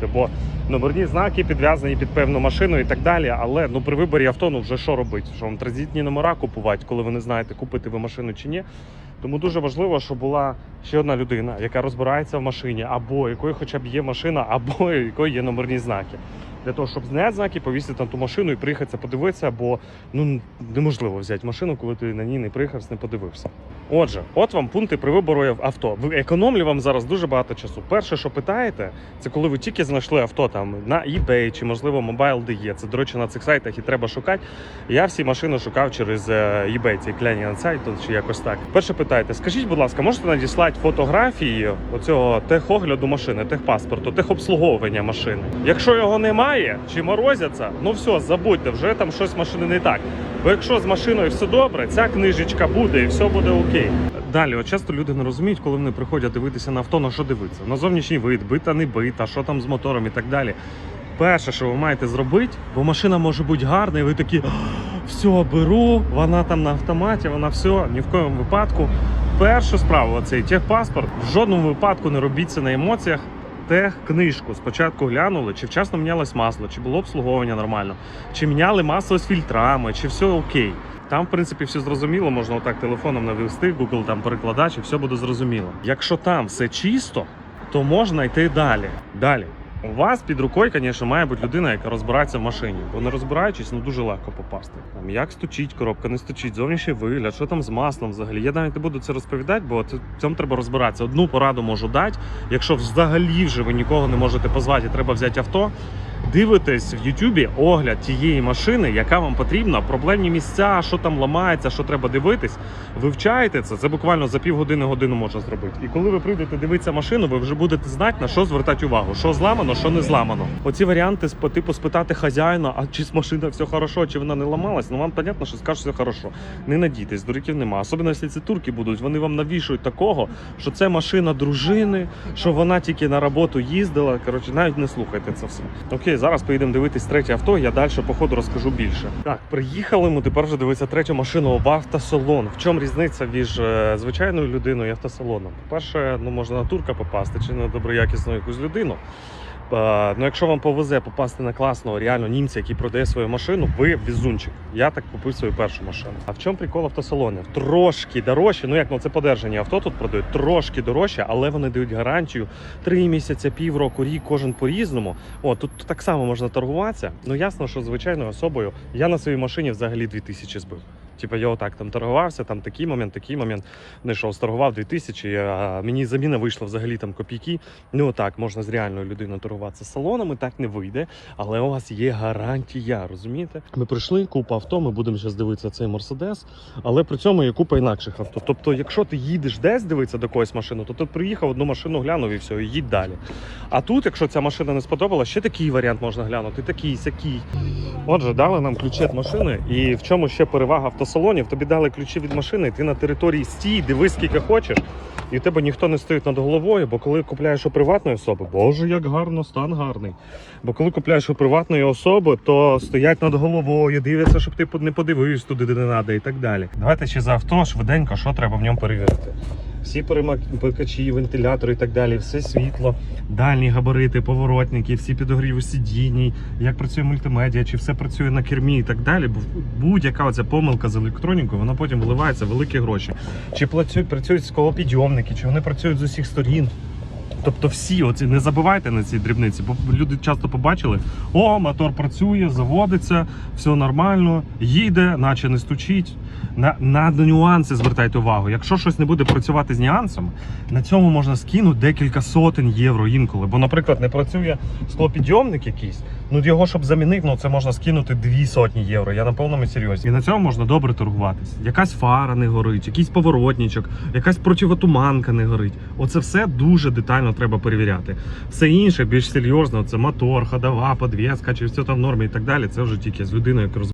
робити, бо номерні знаки підв'язані під певну машину і так далі. Але ну при виборі авто, ну вже що робити? Що вам транзитні номера купувати, коли ви не знаєте, купити ви машину чи ні. Тому дуже важливо, щоб була ще одна людина, яка розбирається в машині, або якої хоча б є машина, або якої є номерні знаки. Для того, щоб зняти знаки, повісити на ту машину і приїхати подивитися, бо ну неможливо взяти машину, коли ти на ній не приїхав, не подивився. Отже, от вам пункти при вибору авто. Ви економлю вам зараз дуже багато часу. Перше, що питаєте, це коли ви тільки знайшли авто там на eBay чи можливо Mobile.de. Це, до речі, на цих сайтах і треба шукати. Я всі машини шукав через е, eBay, цей клянін сайт чи якось так. Перше питаєте, скажіть, будь ласка, можете надіслати фотографії оцього техогляду машини, техпаспорту, техобслуговування машини? Якщо його немає чи морозяться, ну все, забудьте, вже там щось машини не так. Бо якщо з машиною все добре, ця книжечка буде і все буде окей. Далі, от часто люди не розуміють, коли вони приходять дивитися на авто, на що дивитися. На зовнішній вид, бита, не бита, що там з мотором і так далі. Перше, що ви маєте зробити, бо машина може бути гарна, і ви такі все, беру, вона там на автоматі, вона все, ні в коєму випадку. Першу справу, оцей техпаспорт, в жодному випадку не робіть це на емоціях. Техкнижку спочатку глянули, чи вчасно мінялось масло, чи було обслуговування нормально, чи міняли масло з фільтрами, чи все окей. Там, в принципі, все зрозуміло, можна отак телефоном навести, Google там перекладач, і все буде зрозуміло. Якщо там все чисто, то можна йти далі. Далі. У вас під рукою, звісно, має бути людина, яка розбирається в машині, бо не розбираючись, ну дуже легко попасти. Там як стучить коробка, не стучить, зовнішній вигляд, що там з маслом взагалі. Я навіть не буду це розповідати, бо в цьому треба розбиратися. Одну пораду можу дати. Якщо взагалі вже ви нікого не можете позвати, і треба взяти авто. Дивитесь в Ютубі огляд тієї машини, яка вам потрібна, проблемні місця, що там ламається, що треба дивитись. Вивчаєте це. Це буквально за півгодини годину можна зробити. І коли ви прийдете дивитися машину, ви вже будете знати на що звертати увагу, що зламано, що не зламано. Оці варіанти типу спитати хазяїна, а чи з машина все хорошо, чи вона не ламалась. Ну вам понятно, що скажуть, все хорошо. Не надійтесь, дуриків нема. Особливо, якщо це турки будуть, вони вам навішують такого, що це машина дружини, що вона тільки на роботу їздила. Коротше, навіть не слухайте це все. Окей, зараз поїдемо дивитись третє авто. Я далі по ходу розкажу більше. Так, приїхали ми тепер вже дивитися третю машину в автосалон. В чому різниця між е, звичайною людиною і автосалоном? По-перше, ну можна на турка попасти чи на доброякісну якусь людину. Е, Ну, якщо вам повезе попасти на класного реально німця, який продає свою машину, ви візунчик. Я так купив свою першу машину. А в чому прикол автосалонів? Трошки дорожче. Ну як ну це подержані авто тут продають трошки дорожче, але вони дають гарантію три місяці, півроку, рік, кожен по-різному. О, тут так само можна торгуватися. Ну ясно, що звичайною особою я на своїй машині взагалі 2000 збив. Типа я отак там торгувався, там такий момент, такий момент. Знайшов, сторгував 2000, а мені заміна вийшла взагалі там копійки. Ну отак, можна з реальною людиною торгуватися салонами, так не вийде, але у вас є гарантія, розумієте? Ми прийшли, купа авто, ми будемо зараз дивитися цей Мерседес, але при цьому є купа інакших авто. Тобто, якщо ти їдеш десь дивитися до когось машину, то ти приїхав, одну машину глянув і все, і їдь далі. А тут, якщо ця машина не сподобала, ще такий варіант можна глянути, такий, сякий. Отже, дали нам ключі від машини, і в чому ще перевага автосалонів? Тобі дали ключі від машини, і ти на території стій, дивись скільки хочеш, і в тебе ніхто не стоїть над головою, бо коли купляєш у приватної особи, боже, як гарно, стан гарний. Бо коли купляєш у приватної особи, то стоять над головою, дивляться, щоб ти не подивився туди, де не треба, і так далі. Давайте ще за авто швиденько, що треба в ньому перевірити. Всі перемикачі, вентилятори і так далі, все світло, дальні габарити, поворотники, всі підогріви сидінь, як працює мультимедіа, чи все працює на кермі і так далі. Будь-яка оця помилка з електронікою, вона потім вливається великі гроші. Чи працюють, працюють склопідйомники, чи вони працюють з усіх сторін. Тобто всі оці не забивайте на ці дрібниці, бо люди часто побачили: о, мотор працює, заводиться, все нормально, їде, наче не стучить. На, на нюанси звертайте увагу. Якщо щось не буде працювати з нюансами, на цьому можна скинути декілька сотень євро інколи. Бо, наприклад, не працює склопідйомник якийсь, ну його щоб замінити, ну це можна скинути дві сотні євро. Я на повному серйозі. І на цьому можна добре торгуватись. Якась фара не горить, якийсь поворотничок, якась противотуманка не горить. Оце все дуже детально треба перевіряти. Все інше більш серйозно, це мотор, ходова, подвеска, чи все там в нормі і так далі. Це вже тільки з людиною, яка роз...